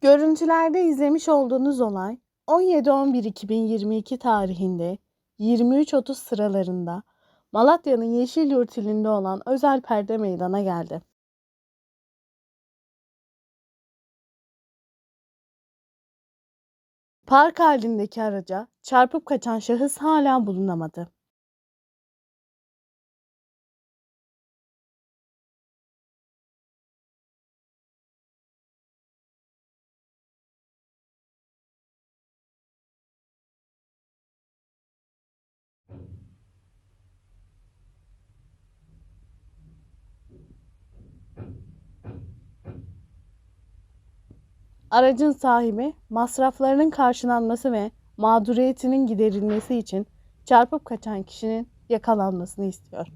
Görüntülerde izlemiş olduğunuz olay 17-11-2022 tarihinde 23.30 sıralarında Malatya'nın Yeşilyurt ilinde olan özel perde meydana geldi. Park halindeki araca çarpıp kaçan şahıs hala bulunamadı. Aracın sahibi masraflarının karşılanması ve mağduriyetinin giderilmesi için çarpıp kaçan kişinin yakalanmasını istiyor.